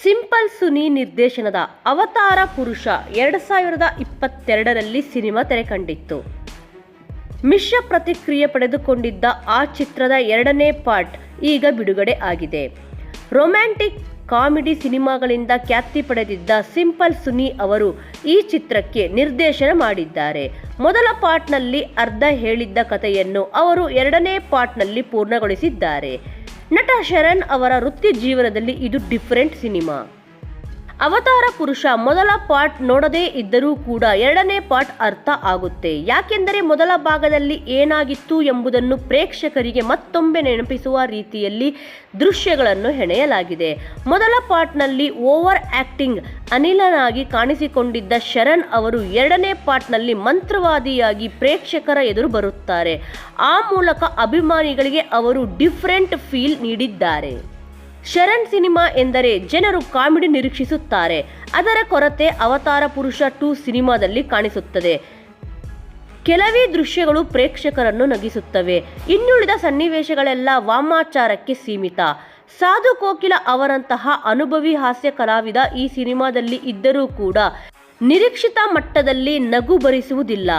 Simple Suni ನಿರ್ದೇಶನದ ಅವತಾರ ಪುರುಷ ಎರಡು ಸಾವಿರದ ಇಪ್ಪತ್ತೆರಡರಲ್ಲಿ ಸಿನಿಮಾ ತೆರೆಕಂಡಿತ್ತು. ಮಿಶ್ರ ಪ್ರತಿಕ್ರಿಯೆ ಪಡೆದುಕೊಂಡಿದ್ದ ಆ ಚಿತ್ರದ ಎರಡನೇ ಪಾರ್ಟ್ ಈಗ ಬಿಡುಗಡೆ ಆಗಿದೆ. ರೊಮ್ಯಾಂಟಿಕ್ ಕಾಮಿಡಿ ಸಿನಿಮಾಗಳಿಂದ ಖ್ಯಾತಿ ಪಡೆದಿದ್ದ ಸಿಂಪಲ್ ಸುನಿ ಅವರು ಈ ಚಿತ್ರಕ್ಕೆ ನಿರ್ದೇಶನ ಮಾಡಿದ್ದಾರೆ. ಮೊದಲ ಪಾರ್ಟ್ನಲ್ಲಿ ಅರ್ಧ ಹೇಳಿದ್ದ ಕಥೆಯನ್ನು ಅವರು ಎರಡನೇ ಪಾರ್ಟ್ನಲ್ಲಿ ಪೂರ್ಣಗೊಳಿಸಿದ್ದಾರೆ. ನಟ ಶರಣ್ ಅವರ ವೃತ್ತಿ ಜೀವನದಲ್ಲಿ ಇದು ಡಿಫರೆಂಟ್ ಸಿನಿಮಾ ಅವತಾರ ಪುರುಷ ಮೊದಲ ಪಾರ್ಟ್ ನೋಡದೇ ಇದ್ದರೂ ಕೂಡ ಎರಡನೇ ಪಾರ್ಟ್ ಅರ್ಥ ಆಗುತ್ತೆ. ಯಾಕೆಂದರೆ ಮೊದಲ ಭಾಗದಲ್ಲಿ ಏನಾಗಿತ್ತು ಎಂಬುದನ್ನು ಪ್ರೇಕ್ಷಕರಿಗೆ ಮತ್ತೊಮ್ಮೆ ನೆನಪಿಸುವ ರೀತಿಯಲ್ಲಿ ದೃಶ್ಯಗಳನ್ನು ಹೆಣೆಯಲಾಗಿದೆ. ಮೊದಲ ಪಾರ್ಟ್ನಲ್ಲಿ ಓವರ್ ಆಕ್ಟಿಂಗ್ ಅನಿಲನಾಗಿ ಕಾಣಿಸಿಕೊಂಡಿದ್ದ ಶರಣ್ ಅವರು ಎರಡನೇ ಪಾರ್ಟ್ನಲ್ಲಿ ಮಂತ್ರವಾದಿಯಾಗಿ ಪ್ರೇಕ್ಷಕರ ಎದುರು ಬರುತ್ತಾರೆ. ಆ ಮೂಲಕ ಅಭಿಮಾನಿಗಳಿಗೆ ಅವರು ಡಿಫರೆಂಟ್ ಫೀಲ್ ನೀಡಿದ್ದಾರೆ. ಶರಣ್ ಸಿನಿಮಾ ಎಂದರೆ ಜನರು ಕಾಮಿಡಿ ನಿರೀಕ್ಷಿಸುತ್ತಾರೆ. ಅದರ ಕೊರತೆ ಅವತಾರ ಪುರುಷ ಟು ಸಿನಿಮಾದಲ್ಲಿ ಕಾಣಿಸುತ್ತದೆ. ಕೆಲವೇ ದೃಶ್ಯಗಳು ಪ್ರೇಕ್ಷಕರನ್ನು ನಗಿಸುತ್ತವೆ. ಇನ್ನುಳಿದ ಸನ್ನಿವೇಶಗಳೆಲ್ಲ ವಾಮಾಚಾರಕ್ಕೆ ಸೀಮಿತ. ಸಾಧು ಕೋಕಿಲ ಅವರಂತಹ ಅನುಭವಿ ಹಾಸ್ಯ ಕಲಾವಿದ ಈ ಸಿನಿಮಾದಲ್ಲಿ ಇದ್ದರೂ ಕೂಡ ನಿರೀಕ್ಷಿತ ಮಟ್ಟದಲ್ಲಿ ನಗು ಭರಿಸುವುದಿಲ್ಲ.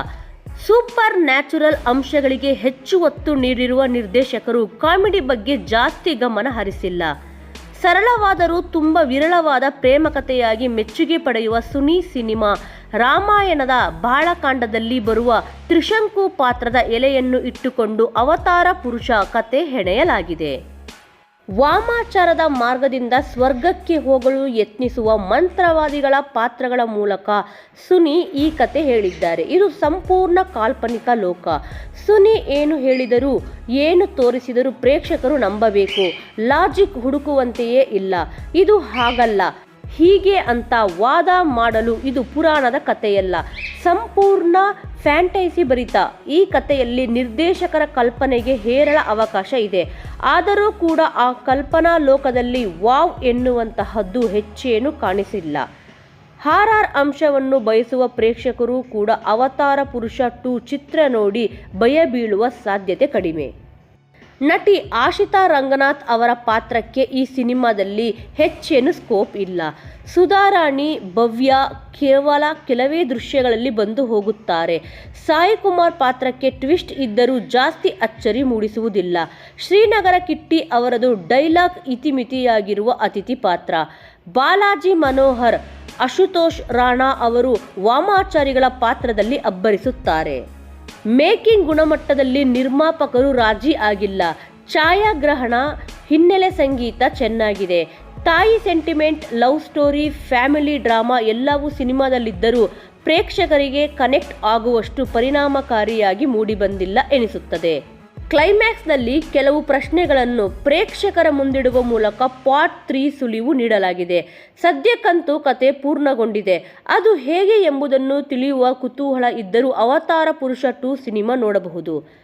ಸೂಪರ್ ನ್ಯಾಚುರಲ್ ಅಂಶಗಳಿಗೆ ಹೆಚ್ಚು ಒತ್ತು ನೀಡಿರುವ ನಿರ್ದೇಶಕರು ಕಾಮಿಡಿ ಬಗ್ಗೆ ಜಾಸ್ತಿ ಗಮನ ಹರಿಸಿಲ್ಲ. ಸರಳವಾದರೂ ತುಂಬ ವಿರಳವಾದ ಪ್ರೇಮ ಕಥೆಯಾಗಿ ಮೆಚ್ಚುಗೆ ಪಡೆಯುವ ಸುನಿ ಸಿನಿಮಾ. ರಾಮಾಯಣದ ಬಾಳಕಾಂಡದಲ್ಲಿ ಬರುವ ತ್ರಿಶಂಕು ಪಾತ್ರದ ಎಲೆಯನ್ನು ಇಟ್ಟುಕೊಂಡು ಅವತಾರ ಪುರುಷ ಕತೆ ಹೆಣೆಯಲಾಗಿದೆ. ವಾಮಾಚಾರದ ಮಾರ್ಗದಿಂದ ಸ್ವರ್ಗಕ್ಕೆ ಹೋಗಲು ಯತ್ನಿಸುವ ಮಂತ್ರವಾದಿಗಳ ಪಾತ್ರಗಳ ಮೂಲಕ ಸುನಿ ಈ ಕತೆ ಹೇಳಿದ್ದಾರೆ. ಇದು ಸಂಪೂರ್ಣ ಕಾಲ್ಪನಿಕ ಲೋಕ. ಸುನಿ ಏನು ಹೇಳಿದರೂ, ಏನು ತೋರಿಸಿದರೂ ಪ್ರೇಕ್ಷಕರು ನಂಬಬೇಕು. ಲಾಜಿಕ್ ಹುಡುಕುವಂತೆಯೇ ಇಲ್ಲ. ಇದು ಹಾಗಲ್ಲ. ಹೀಗೆ ಅಂತ ವಾದ ಮಾಡಲು ಇದು ಪುರಾಣದ ಕಥೆಯಲ್ಲ. ಸಂಪೂರ್ಣ ಫ್ಯಾಂಟೈಸಿ ಭರಿತ. ಈ ಕಥೆಯಲ್ಲಿ ನಿರ್ದೇಶಕರ ಕಲ್ಪನೆಗೆ ಹೇರಳ ಅವಕಾಶ ಇದೆ. ಆದರೂ ಕೂಡ ಆ ಕಲ್ಪನಾ ಲೋಕದಲ್ಲಿ ವಾವ್ ಎನ್ನುವಂತಹದ್ದು ಹೆಚ್ಚೇನು ಕಾಣಿಸಿಲ್ಲ. ಹಾರಾರ್ ಅಂಶವನ್ನು ಬಯಸುವ ಪ್ರೇಕ್ಷಕರು ಕೂಡ ಅವತಾರ ಪುರುಷ ಟು ಚಿತ್ರ ನೋಡಿ ಭಯ ಬೀಳುವ ಸಾಧ್ಯತೆ ಕಡಿಮೆ. ನಟಿ ಆಶಿತಾ ರಂಗನಾಥ್ ಅವರ ಪಾತ್ರಕ್ಕೆ ಈ ಸಿನಿಮಾದಲ್ಲಿ ಹೆಚ್ಚೇನು ಸ್ಕೋಪ್ ಇಲ್ಲ. ಸುಧಾರಾಣಿ, ಭವ್ಯ ಕೇವಲ ಕೆಲವೇ ದೃಶ್ಯಗಳಲ್ಲಿ ಬಂದು ಹೋಗುತ್ತಾರೆ. ಸಾಯಿ ಕುಮಾರ್ ಪಾತ್ರಕ್ಕೆ ಟ್ವಿಸ್ಟ್ ಇದ್ದರೂ ಜಾಸ್ತಿ ಅಚ್ಚರಿ ಮೂಡಿಸುವುದಿಲ್ಲ. ಶ್ರೀನಗರ ಕಿಟ್ಟಿ ಅವರದು ಡೈಲಾಗ್ ಇತಿಮಿತಿಯಾಗಿರುವ ಅತಿಥಿ ಪಾತ್ರ. ಬಾಲಾಜಿ ಮನೋಹರ್, ಅಶುತೋಷ್ ರಾಣಾ ಅವರು ವಾಮಾಚಾರಿಗಳ ಪಾತ್ರದಲ್ಲಿ ಅಬ್ಬರಿಸುತ್ತಾರೆ. ಮೇಕಿಂಗ್ ಗುಣಮಟ್ಟದಲ್ಲಿ ನಿರ್ಮಾಪಕರು ರಾಜಿ ಆಗಿಲ್ಲ. ಛಾಯಾಗ್ರಹಣ ಹಿನ್ನೆಲೆ ಸಂಗೀತ ಚೆನ್ನಾಗಿದೆ. ತಾಯಿ sentiment, love story, family drama ಎಲ್ಲವೂ ಸಿನಿಮಾದಲ್ಲಿದ್ದರೂ ಪ್ರೇಕ್ಷಕರಿಗೆ ಕನೆಕ್ಟ್ ಆಗುವಷ್ಟು ಪರಿಣಾಮಕಾರಿಯಾಗಿ ಮೂಡಿಬಂದಿಲ್ಲ ಎನಿಸುತ್ತದೆ. ಕ್ಲೈಮ್ಯಾಕ್ಸ್ನಲ್ಲಿ ಕೆಲವು ಪ್ರಶ್ನೆಗಳನ್ನು ಪ್ರೇಕ್ಷಕರ ಮುಂದಿಡುವ ಮೂಲಕ ಪಾರ್ಟ್ ತ್ರೀ ಸುಳಿವು ನೀಡಲಾಗಿದೆ. ಸದ್ಯಕ್ಕಂತೂ ಕತೆ ಪೂರ್ಣಗೊಂಡಿದೆ. ಅದು ಹೇಗೆ ಎಂಬುದನ್ನು ತಿಳಿಯುವ ಕುತೂಹಲ ಇದ್ದರೂ ಅವತಾರ ಪುರುಷ ಟು ಸಿನಿಮಾ ನೋಡಬಹುದು.